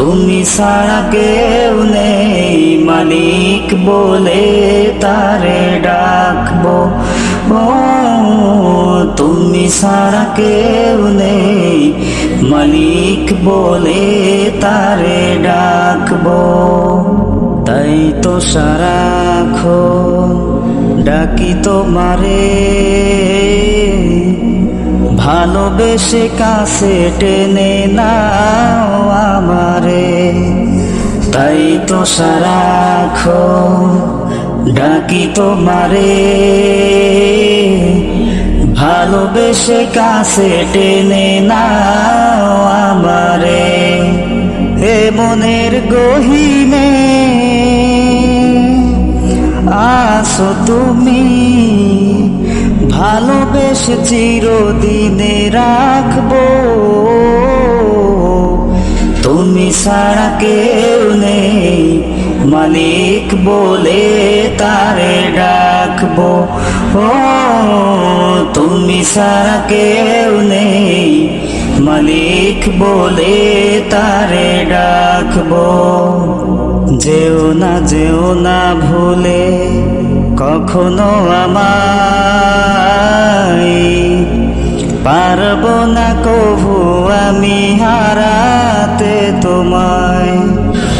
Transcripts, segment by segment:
তুমি ছাড়া কেউ নেই, মালিক বলে তারে ডাকবো। তুমি ছাড়া কেউ নেই, মালিক বলে তারে ডাকবো। তাই তো সারাক্ষণ ডাকি তোমারে। ভালোবেসে কাছে টেনে নাও আমারে তো সারাক্ষণ ডাকি তোমারে। ভালোবেসে কাছে টেনে নাও আমারে। এ মনের গহিনে আসো তুমি। ভালোবেসে চিরদিনে রাখব। তুমি নেই মালিক বলে তারে ডাকবো। ও, তুমি ছাড়া কেউ নেই। মালিক বলে তারে ডাকবো। যেও না যেও না ভুলে কখনো আমায়। পারব না কভু আমি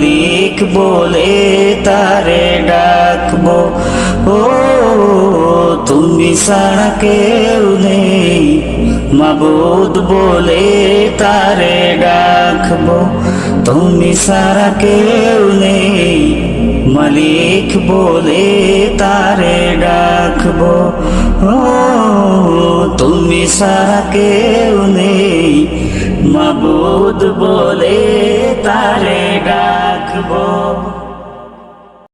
মালিক বলে তারে ডাকবো ও তুমি ছাড়া কেউ নেই মাবুদ বলে তারে ডাকবো তুমি ছাড়া কেউ নেই মালিক বলে তারে ডাকবো ও তুমি সারা কেউ নেই মাবুদ বলে তারে ডাকবো।